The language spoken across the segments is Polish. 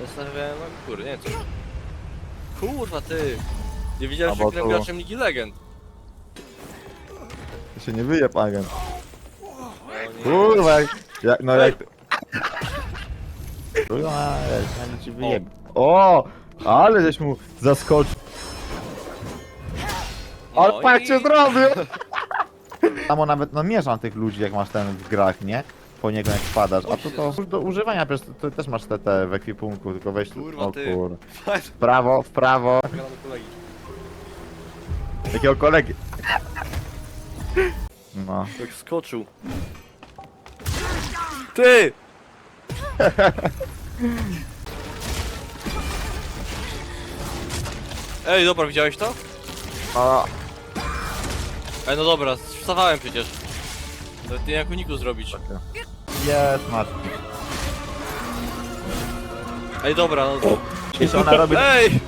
Zostawiałem wam góry, nie co? Kurwa ty! Nie widziałem, że Albo gram to- graczem Ligi Legend. To się nie wyjeb agent. O nie. Kurwa, jak, jak no jak... Kurwa, jak ja ci wyjeb. O! Ale żeś mu zaskoczył. Ale No pak i- cię zrobił! Samo nawet namierzam tych ludzi, jak masz ten w grach, nie? Po niego jak wpadasz. A tu to do używania, przecież ty też masz TT w ekwipunku, tylko weź tu. Kurwa, o ty. kur... W prawo, w prawo. Do kolegi. Jakiego kolegi? No. Jak skoczył. Ty! Ej, dobra, widziałeś to? A, Ej, no dobra, wstawałem przecież. Nawet nie jak uniku zrobić. Jest, masz. Ej, dobra, no to... Jeśli ona robi... Ej!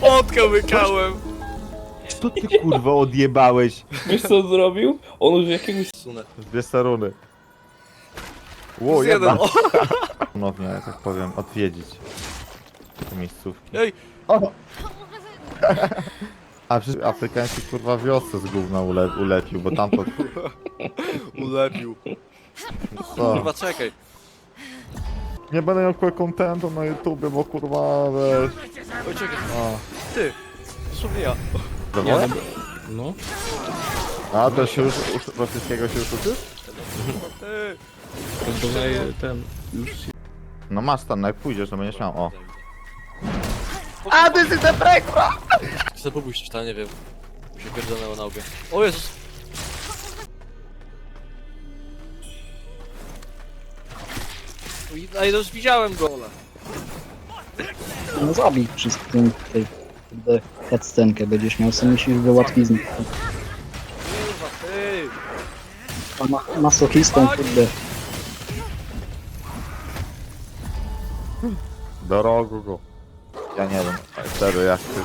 Potkę łykałem! Co ty kurwa odjebałeś? Wiesz co on zrobił? On użył jakiegoś... Sunę. Dwie saruny. Z Ło, jeden, jedna. o! Ponownie, tak powiem, odwiedzić te miejscówki. Ej! O! A przecież afrykański kurwa wiosce z gówna ule, ulepił, bo tamto Ulepił. Co? Kurwa, czekaj. Nie będę miał kontentu na YouTubie, bo kurwa wiesz... Oj, czekaj. Ty! Dosłownie ja. Dobra? No. A to się już, już rosyjskiego się już uczysz? Ty! To dodaję ten... Już się... No masz tam, jak pójdziesz, to będziesz miał, o. A, this is the break, bro! Chcę popuścić, to nie wiem. Mi się pierdolnęło na łbie. O Jezus! Ej, no już widziałem gola. No zabij wszystkim tej kurde cutscenkę, będziesz miał sobie myślisz wyłatwiznę. Kurwa, ty! A ma masochistą kurde. Do rogu go. Ja nie wiem, serio, jak ty...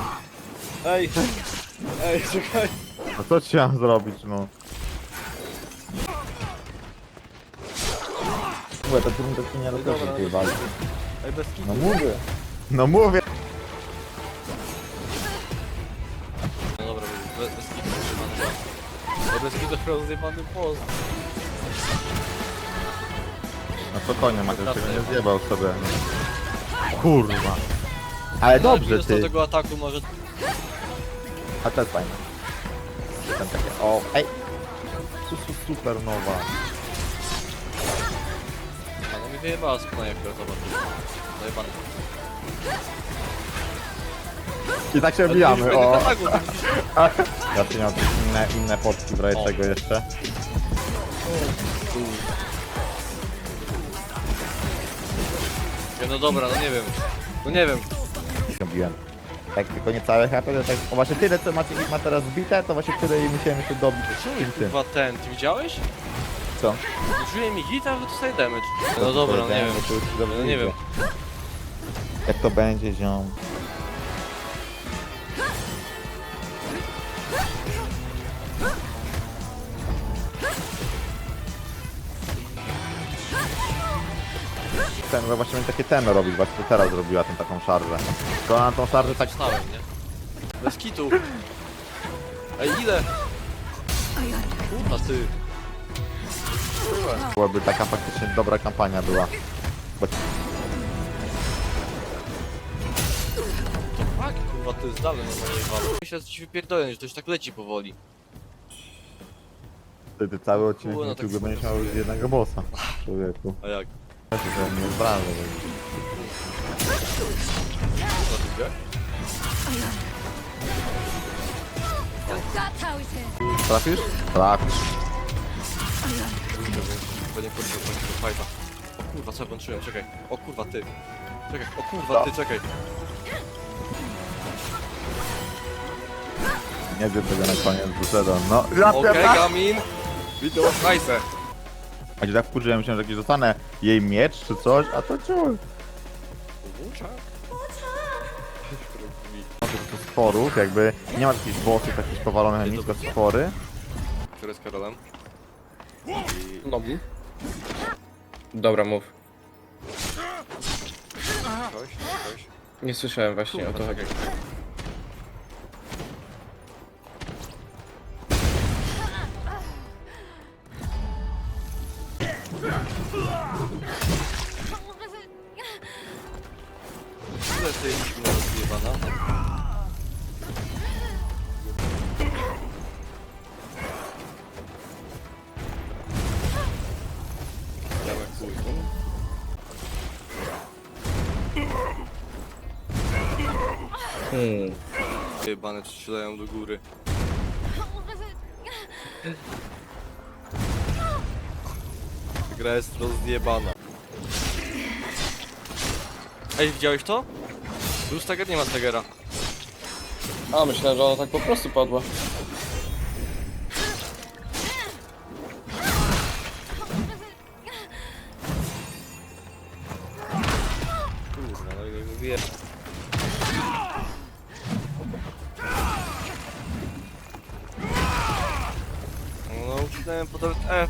Ej! Ej, czekaj! No co ci mam zrobić, no? Mówię, to to nie dobra, rozpocznie tej no walki. Ej, bez kitu. No mówię. No mówię. No dobra, bez, bez kitu post. Ej, bez kitu chyba zjebany post. No spokojnie, Mateusz tego nie zjebał sobie. Kurwa. Ale dobrze dostał ty. tego ataku może... A to jest fajne. Tam takie, o, ej. Su, su, super wyjebała skona jak fioletowa. Zajebany. I tak się Ale bijamy, już będę o. Ja tu inne, inne potki w razie O. czego jeszcze. No dobra, no nie wiem. No nie wiem. Robiłem. Tak tylko nie całe HP, to tak, o właśnie tyle co macie ich ma teraz zbite, to właśnie tyle i musiałem jeszcze dobić tym. Kurwa ten, ty widziałeś? Co? Użyję mi gita, że dostaję damage. No dobra, no nie wiem. Dobrze No nie wiem. Jak to będzie, ziom? Ten, no właśnie takie temy robić, właśnie to teraz zrobiła tą taką szarżę. To na tą szarżę tak Stałem, nie? Bez kitu. Ej, ile? Kurwa ty. Byłaby taka faktycznie dobra kampania była. Bo To fuck, kurwa ty zdalny na mojej walu. Myślę, że ci wypierdolę, że to już tak leci powoli. ty, ty cały odcinek Kurwa, na no tak YouTube będziesz miał już jednego bossa. Człowieku. A jak? Ja się że nie zbranę. Kurwa ty gdzie? That's how it is. Trafisz? Trafisz. Chyba nie kurwa, końcu fajta. O kurwa, co ja włączyłem, czekaj. O kurwa ty. Czekaj, o kurwa ty, czekaj. Nie wiem tego na koniec wyszedłem. No, Okej. Gamin. Witam w hajsę. A gdzie tak wkurzyłem się, że jakiś dostanę jej miecz czy coś, a to ciul. Włóczak? Może to stworów, jakby nie ma jakichś bossów, jakichś powalonych nic, tylko stwory. Który z Karolem? No. Dobra, mów. Nie słyszałem właśnie o to chodzi. Hmm. Jebane strzelają do góry. Ta Gra jest rozjebana. Ej, widziałeś to? Tu już Stager nie ma Stagera. A, myślałem, że ona tak po prostu padła. F.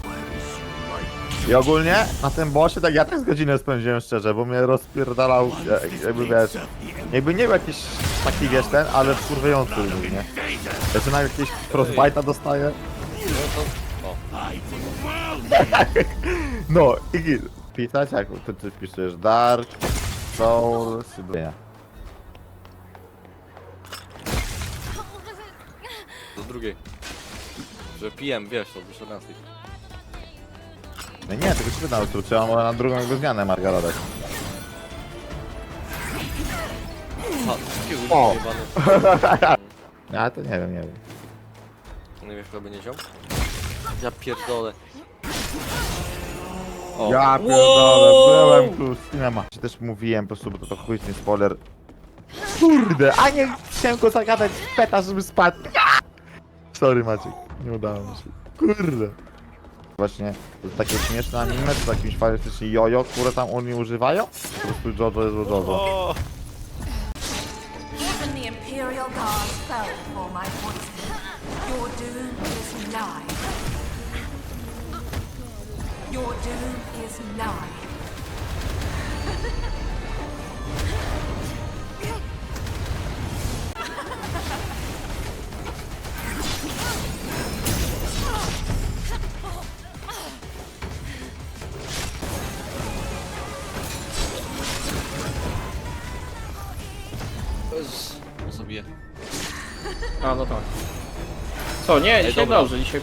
I ogólnie na tym bossie tak ja tak z godzinę spędziłem szczerze, bo mnie rozpierdalał, jak- jakby wiesz, jakby nie był jakiś taki wiesz ten, ale wkurwiający był, nie? Zaczyna jakieś frostbite'a dostaje. No to... No, i git. Pisać jak ty, ty piszesz Dark, Soul, nie. do drugiej. Że pijem, wiesz, to na tej. No nie, tylko się na trzeba może na drugą jakby zmianę Margarodek. Ha, takiego O. jebane. Ale to nie wiem, nie wiem. Nie wiesz, kto by nie wziął? Ja pierdolę. O, Ja pierdolę, byłem tu z cinema. Ci też mówiłem, po prostu, bo to, to chuj nie spoiler. Kurde, a nie chciałem go zagadać z peta, żeby spadł. Sorry Maciek, nie udało mi się. Kurde. Właśnie, to jest takie śmieszne anime, to jakimś fantastycznie jojo, które tam oni używają. Po prostu Jojo jest Jojo. o, Even the Imperial Guard fell before my poison. Your doom is nigh. Your doom is nigh. A, no tak. Co, nie, dzisiaj dobrze, dzisiaj.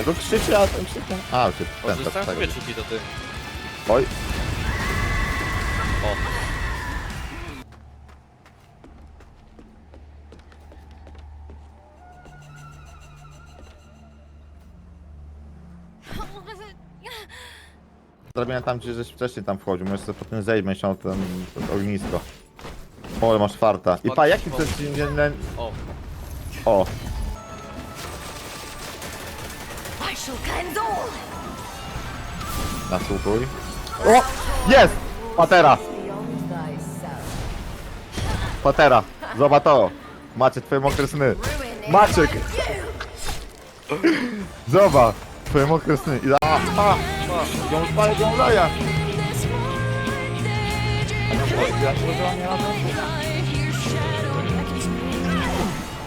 A go krzyczy, a ten krzyczy. A, O, ten, to zostałem sobie czuki to ty. Oj, O. zrobiłem tam, gdzie żeś wcześniej tam wchodził, możesz sobie potem zejść, będziesz miał ten, ten ognisko. O, masz farta. I pa, jaki to jest... O. O, I shall cleanse all. nasłuchuj. O! Jest! Patera! Beyond thyself. Patera! Zobacz to! Macie twoje mokre sny. Ruin it Maciek! you. Zobacz! Twoje mokre sny. I a, a, a, ją spalę, ją razem?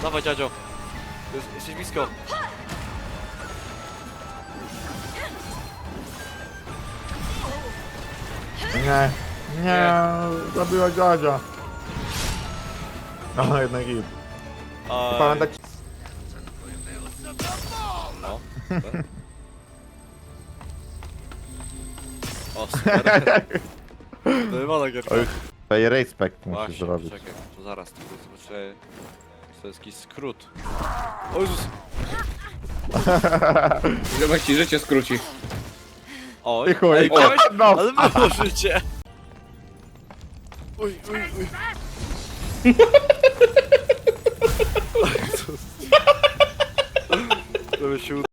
Dawaj, dziadzio. Jest, jesteś blisko. Nie, nie, zabiła dziadzia. No, jednak i Aj. pamiętać... O. super. O, super. Dojebana gierka. Oj, Pay respect musisz Właśnie, zrobić. czekaj, to zaraz tylko zobaczę. To jest jakiś skrót. O Jezus! Zobacz ci życie skróci. Oj, Ty chuj. ej, miałeś, No. ale było życie. Uj, uj, uj. To by się